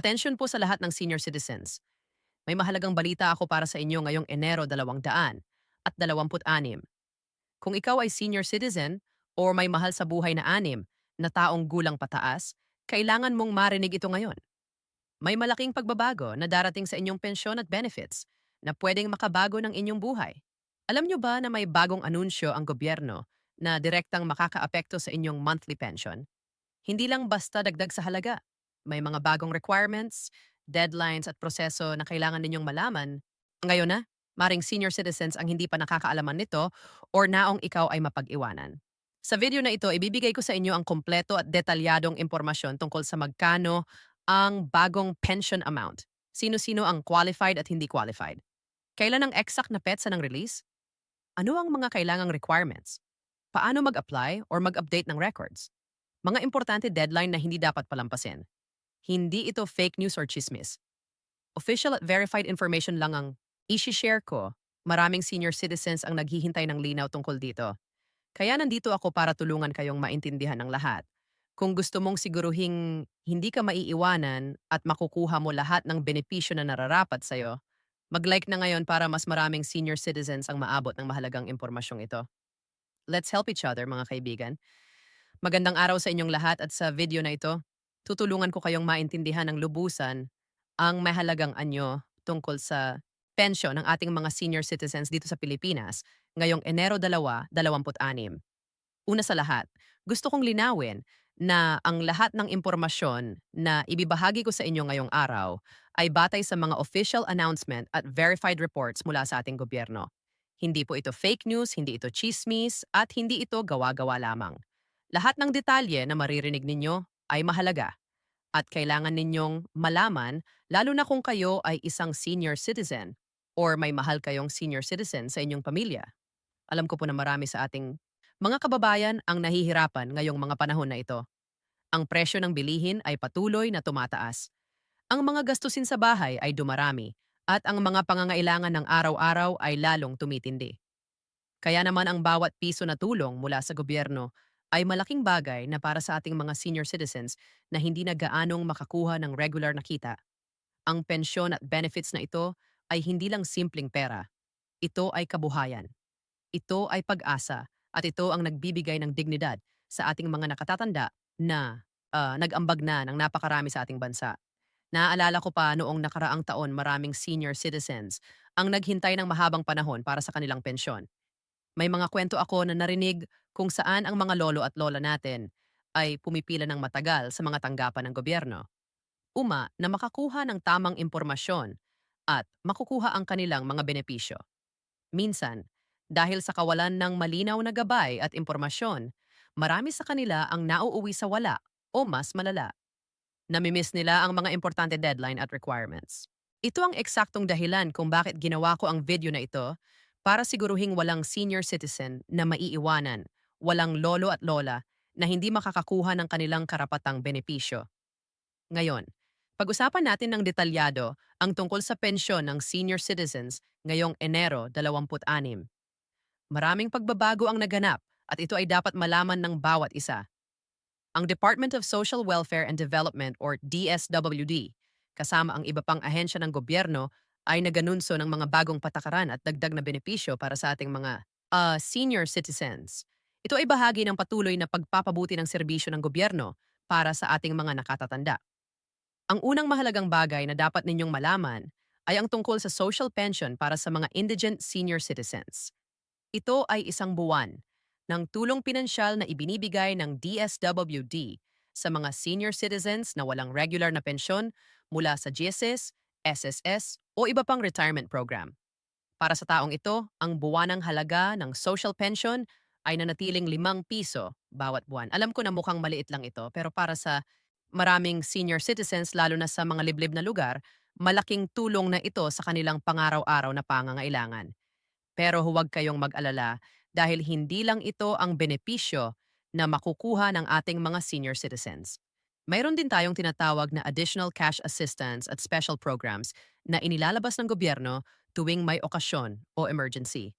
Atensyon po sa lahat ng senior citizens. May mahalagang balita ako para sa inyo ngayong Enero 200 at 26. Kung ikaw ay senior citizen or may mahal sa buhay na anim na taong gulang pataas, kailangan mong marinig ito ngayon. May malaking pagbabago na darating sa inyong pensyon at benefits na pwedeng makabago ng inyong buhay. Alam nyo ba na may bagong anunsyo ang gobyerno na direktang makakaapekto sa inyong monthly pension? Hindi lang basta dagdag sa halaga. May mga bagong requirements, deadlines at proseso na kailangan ninyong malaman. Ngayon na, maring senior citizens ang hindi pa nakakaalaman nito or naong ikaw ay mapag-iwanan. Sa video na ito, ibibigay ko sa inyo ang kompleto at detalyadong impormasyon tungkol sa magkano ang bagong pension amount. Sino-sino ang qualified at hindi qualified. Kailan ang exact na petsa ng release? Ano ang mga kailangang requirements? Paano mag-apply or mag-update ng records? Mga importante deadline na hindi dapat palampasin. Hindi ito fake news or chismis. Official at verified information lang ang isi-share ko. Maraming senior citizens ang naghihintay ng linaw tungkol dito. Kaya nandito ako para tulungan kayong maintindihan ng lahat. Kung gusto mong siguruhing hindi ka maiiwanan at makukuha mo lahat ng benepisyo na nararapat sa'yo, mag-like na ngayon para mas maraming senior citizens ang maabot ng mahalagang impormasyong ito. Let's help each other, mga kaibigan. Magandang araw sa inyong lahat at sa video na ito, tutulungan ko kayong maintindihan ng lubusan ang mahalagang anyo tungkol sa pensyon ng ating mga senior citizens dito sa Pilipinas ngayong Enero 2, 26. Una sa lahat, gusto kong linawin na ang lahat ng impormasyon na ibibahagi ko sa inyo ngayong araw ay batay sa mga official announcement at verified reports mula sa ating gobyerno. Hindi po ito fake news, hindi ito chismis, at hindi ito gawa-gawa lamang. Lahat ng detalye na maririnig ninyo ay mahalaga at kailangan ninyong malaman lalo na kung kayo ay isang senior citizen or may mahal kayong senior citizen sa inyong pamilya. Alam ko po na marami sa ating mga kababayan ang nahihirapan ngayong mga panahon na ito. Ang presyo ng bilihin ay patuloy na tumataas. Ang mga gastusin sa bahay ay dumarami at ang mga pangangailangan ng araw-araw ay lalong tumitindi. Kaya naman ang bawat piso na tulong mula sa gobyerno ay malaking bagay na para sa ating mga senior citizens na hindi na gaanong makakuha ng regular na kita. Ang pensyon at benefits na ito ay hindi lang simpleng pera. Ito ay kabuhayan. Ito ay pag-asa at ito ang nagbibigay ng dignidad sa ating mga nakatatanda na uh, nag-ambag na ng napakarami sa ating bansa. Naaalala ko pa noong nakaraang taon maraming senior citizens ang naghintay ng mahabang panahon para sa kanilang pensyon. May mga kwento ako na narinig kung saan ang mga lolo at lola natin ay pumipila ng matagal sa mga tanggapan ng gobyerno. Uma na makakuha ng tamang impormasyon at makukuha ang kanilang mga benepisyo. Minsan, dahil sa kawalan ng malinaw na gabay at impormasyon, marami sa kanila ang nauuwi sa wala o mas malala. Namimiss nila ang mga importante deadline at requirements. Ito ang eksaktong dahilan kung bakit ginawa ko ang video na ito para siguruhing walang senior citizen na maiiwanan, walang lolo at lola na hindi makakakuha ng kanilang karapatang benepisyo. Ngayon, pag-usapan natin ng detalyado ang tungkol sa pensyon ng senior citizens ngayong Enero 26. Maraming pagbabago ang naganap at ito ay dapat malaman ng bawat isa. Ang Department of Social Welfare and Development or DSWD, kasama ang iba pang ahensya ng gobyerno ay naganunso ng mga bagong patakaran at dagdag na benepisyo para sa ating mga uh, senior citizens. Ito ay bahagi ng patuloy na pagpapabuti ng serbisyo ng gobyerno para sa ating mga nakatatanda. Ang unang mahalagang bagay na dapat ninyong malaman ay ang tungkol sa social pension para sa mga indigent senior citizens. Ito ay isang buwan ng tulong pinansyal na ibinibigay ng DSWD sa mga senior citizens na walang regular na pensyon mula sa GSS, SSS o iba pang retirement program. Para sa taong ito, ang buwanang halaga ng social pension ay nanatiling limang piso bawat buwan. Alam ko na mukhang maliit lang ito, pero para sa maraming senior citizens, lalo na sa mga liblib na lugar, malaking tulong na ito sa kanilang pangaraw-araw na pangangailangan. Pero huwag kayong mag-alala dahil hindi lang ito ang benepisyo na makukuha ng ating mga senior citizens. Mayroon din tayong tinatawag na additional cash assistance at special programs na inilalabas ng gobyerno tuwing may okasyon o emergency.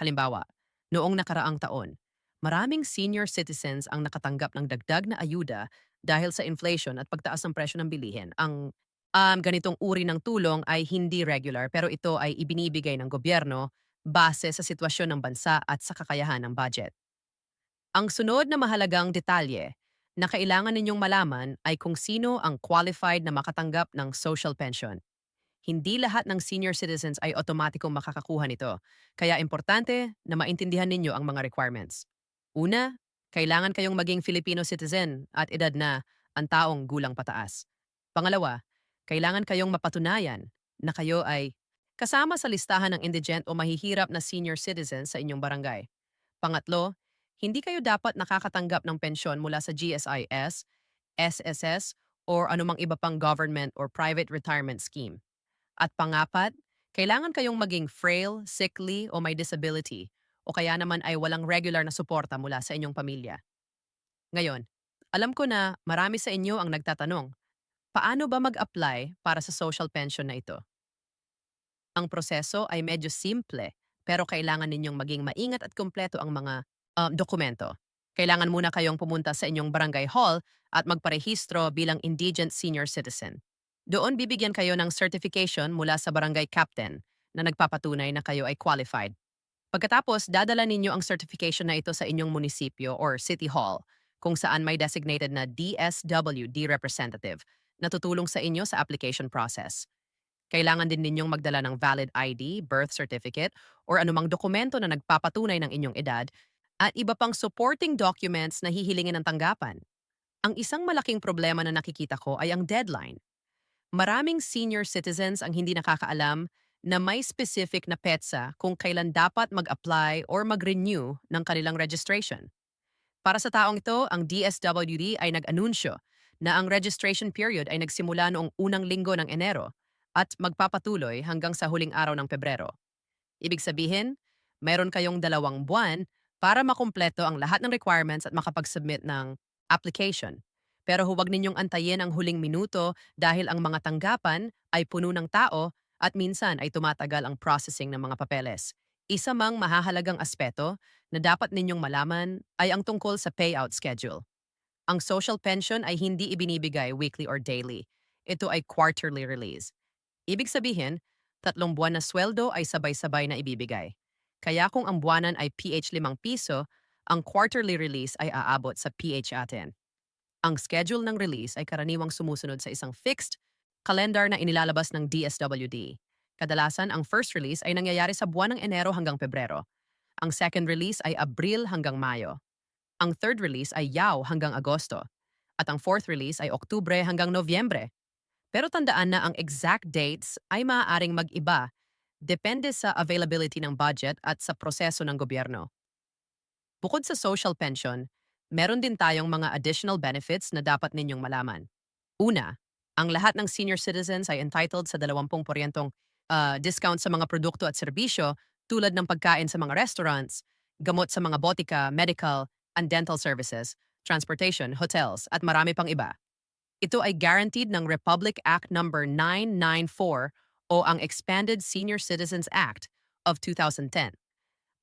Halimbawa, noong nakaraang taon, maraming senior citizens ang nakatanggap ng dagdag na ayuda dahil sa inflation at pagtaas ng presyo ng bilihin. Ang Um, ganitong uri ng tulong ay hindi regular pero ito ay ibinibigay ng gobyerno base sa sitwasyon ng bansa at sa kakayahan ng budget. Ang sunod na mahalagang detalye na kailangan ninyong malaman ay kung sino ang qualified na makatanggap ng social pension. Hindi lahat ng senior citizens ay otomatikong makakakuha nito, kaya importante na maintindihan ninyo ang mga requirements. Una, kailangan kayong maging Filipino citizen at edad na ang taong gulang pataas. Pangalawa, kailangan kayong mapatunayan na kayo ay kasama sa listahan ng indigent o mahihirap na senior citizens sa inyong barangay. Pangatlo, hindi kayo dapat nakakatanggap ng pensyon mula sa GSIS, SSS, or anumang iba pang government or private retirement scheme. At pangapat, kailangan kayong maging frail, sickly o may disability o kaya naman ay walang regular na suporta mula sa inyong pamilya. Ngayon, alam ko na marami sa inyo ang nagtatanong, paano ba mag-apply para sa social pension na ito? Ang proseso ay medyo simple pero kailangan ninyong maging maingat at kumpleto ang mga um, dokumento. Kailangan muna kayong pumunta sa inyong barangay hall at magparehistro bilang indigent senior citizen. Doon bibigyan kayo ng certification mula sa barangay captain na nagpapatunay na kayo ay qualified. Pagkatapos, dadala ninyo ang certification na ito sa inyong munisipyo or city hall kung saan may designated na DSWD representative na tutulong sa inyo sa application process. Kailangan din ninyong magdala ng valid ID, birth certificate, or anumang dokumento na nagpapatunay ng inyong edad at iba pang supporting documents na hihilingin ng tanggapan. Ang isang malaking problema na nakikita ko ay ang deadline. Maraming senior citizens ang hindi nakakaalam na may specific na petsa kung kailan dapat mag-apply or mag-renew ng kanilang registration. Para sa taong ito, ang DSWD ay nag-anunsyo na ang registration period ay nagsimula noong unang linggo ng Enero at magpapatuloy hanggang sa huling araw ng Pebrero. Ibig sabihin, mayroon kayong dalawang buwan para makumpleto ang lahat ng requirements at makapag-submit ng application pero huwag ninyong antayin ang huling minuto dahil ang mga tanggapan ay puno ng tao at minsan ay tumatagal ang processing ng mga papeles. Isa mang mahahalagang aspeto na dapat ninyong malaman ay ang tungkol sa payout schedule. Ang social pension ay hindi ibinibigay weekly or daily. Ito ay quarterly release. Ibig sabihin, tatlong buwan na sweldo ay sabay-sabay na ibibigay. Kaya kung ang buwanan ay PH 5 piso, ang quarterly release ay aabot sa PH atin. Ang schedule ng release ay karaniwang sumusunod sa isang fixed calendar na inilalabas ng DSWD. Kadalasan, ang first release ay nangyayari sa buwan ng Enero hanggang Pebrero. Ang second release ay Abril hanggang Mayo. Ang third release ay Yaw hanggang Agosto. At ang fourth release ay Oktubre hanggang Nobyembre. Pero tandaan na ang exact dates ay maaaring mag-iba depende sa availability ng budget at sa proseso ng gobyerno. Bukod sa social pension, meron din tayong mga additional benefits na dapat ninyong malaman. Una, ang lahat ng senior citizens ay entitled sa 20% uh, discount sa mga produkto at serbisyo tulad ng pagkain sa mga restaurants, gamot sa mga botika, medical and dental services, transportation, hotels, at marami pang iba. Ito ay guaranteed ng Republic Act No. 994 o ang Expanded Senior Citizens Act of 2010.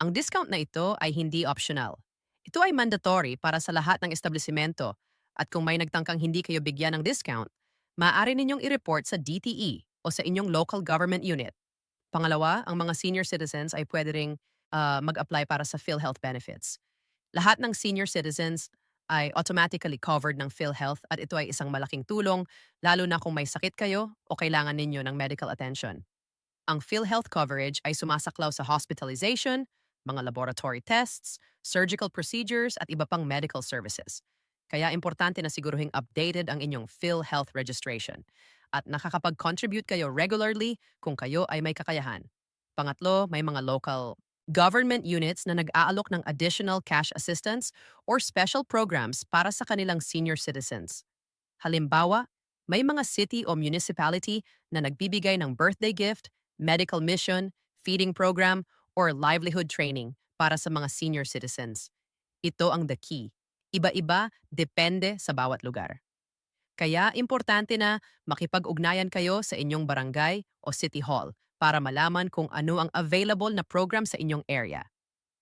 Ang discount na ito ay hindi optional. Ito ay mandatory para sa lahat ng establishmento at kung may nagtangkang hindi kayo bigyan ng discount, maaari ninyong i-report sa DTE o sa inyong local government unit. Pangalawa, ang mga senior citizens ay pwede ring uh, mag-apply para sa PhilHealth benefits. Lahat ng senior citizens ay automatically covered ng PhilHealth at ito ay isang malaking tulong lalo na kung may sakit kayo o kailangan ninyo ng medical attention. Ang PhilHealth coverage ay sumasaklaw sa hospitalization, mga laboratory tests, surgical procedures at iba pang medical services. Kaya importante na siguruhing updated ang inyong PhilHealth registration at nakakapag-contribute kayo regularly kung kayo ay may kakayahan. Pangatlo, may mga local government units na nag-aalok ng additional cash assistance or special programs para sa kanilang senior citizens. Halimbawa, may mga city o municipality na nagbibigay ng birthday gift, medical mission, feeding program, or livelihood training para sa mga senior citizens. Ito ang the key. Iba-iba, depende sa bawat lugar. Kaya importante na makipag-ugnayan kayo sa inyong barangay o city hall para malaman kung ano ang available na program sa inyong area.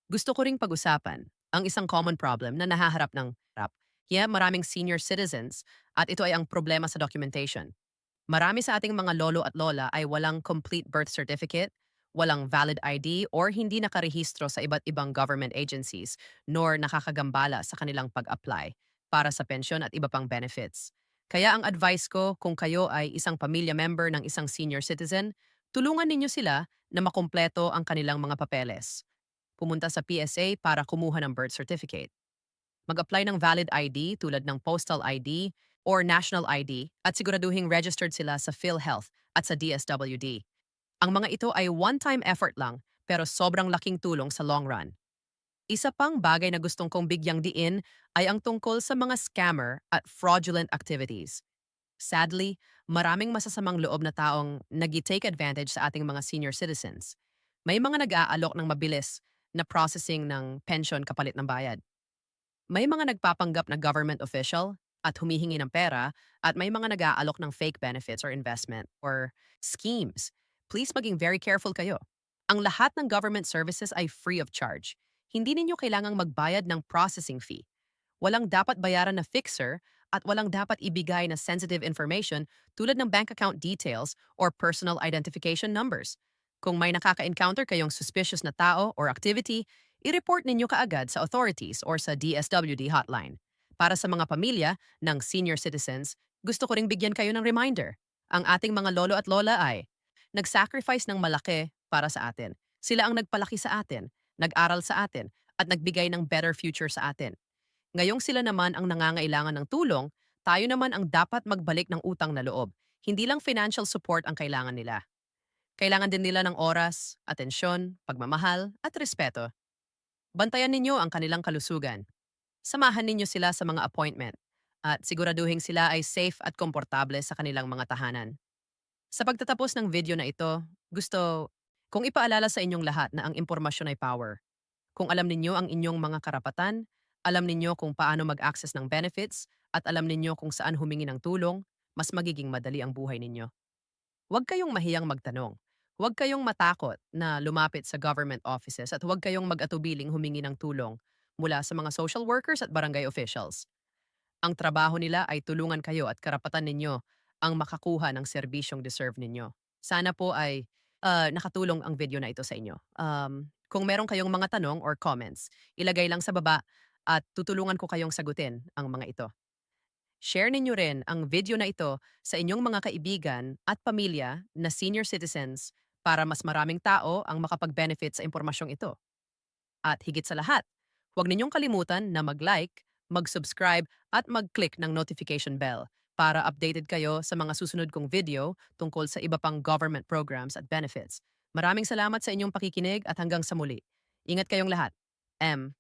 Gusto ko ring pag-usapan ang isang common problem na nahaharap ng rap. Kaya maraming senior citizens at ito ay ang problema sa documentation. Marami sa ating mga lolo at lola ay walang complete birth certificate, walang valid ID, or hindi nakarehistro sa iba't ibang government agencies, nor nakakagambala sa kanilang pag-apply para sa pensyon at iba pang benefits. Kaya ang advice ko kung kayo ay isang pamilya member ng isang senior citizen, tulungan ninyo sila na makumpleto ang kanilang mga papeles. Pumunta sa PSA para kumuha ng birth certificate. Mag-apply ng valid ID tulad ng postal ID or national ID at siguraduhing registered sila sa PhilHealth at sa DSWD. Ang mga ito ay one-time effort lang pero sobrang laking tulong sa long run. Isa pang bagay na gustong kong bigyang diin ay ang tungkol sa mga scammer at fraudulent activities. Sadly, maraming masasamang loob na taong nag-take advantage sa ating mga senior citizens. May mga nag-aalok ng mabilis na processing ng pension kapalit ng bayad. May mga nagpapanggap na government official at humihingi ng pera at may mga nag-aalok ng fake benefits or investment or schemes. Please maging very careful kayo. Ang lahat ng government services ay free of charge. Hindi ninyo kailangang magbayad ng processing fee. Walang dapat bayaran na fixer at walang dapat ibigay na sensitive information tulad ng bank account details or personal identification numbers. Kung may nakaka-encounter kayong suspicious na tao or activity, i-report ninyo kaagad sa authorities or sa DSWD hotline. Para sa mga pamilya ng senior citizens, gusto ko ring bigyan kayo ng reminder. Ang ating mga lolo at lola ay nag-sacrifice ng malaki para sa atin. Sila ang nagpalaki sa atin, nag-aral sa atin, at nagbigay ng better future sa atin. Ngayong sila naman ang nangangailangan ng tulong, tayo naman ang dapat magbalik ng utang na loob. Hindi lang financial support ang kailangan nila. Kailangan din nila ng oras, atensyon, pagmamahal, at respeto. Bantayan ninyo ang kanilang kalusugan. Samahan ninyo sila sa mga appointment at siguraduhin sila ay safe at komportable sa kanilang mga tahanan. Sa pagtatapos ng video na ito, gusto kong ipaalala sa inyong lahat na ang impormasyon ay power. Kung alam ninyo ang inyong mga karapatan, alam ninyo kung paano mag-access ng benefits, at alam ninyo kung saan humingi ng tulong, mas magiging madali ang buhay ninyo. Huwag kayong mahiyang magtanong. Huwag kayong matakot na lumapit sa government offices at huwag kayong mag-atubiling humingi ng tulong mula sa mga social workers at barangay officials. Ang trabaho nila ay tulungan kayo at karapatan ninyo ang makakuha ng serbisyong deserve ninyo. Sana po ay uh, nakatulong ang video na ito sa inyo. Um, kung meron kayong mga tanong or comments, ilagay lang sa baba at tutulungan ko kayong sagutin ang mga ito. Share ninyo rin ang video na ito sa inyong mga kaibigan at pamilya na senior citizens para mas maraming tao ang makapag-benefit sa impormasyong ito. At higit sa lahat, huwag ninyong kalimutan na mag-like, mag-subscribe at mag-click ng notification bell para updated kayo sa mga susunod kong video tungkol sa iba pang government programs at benefits. Maraming salamat sa inyong pakikinig at hanggang sa muli. Ingat kayong lahat. M.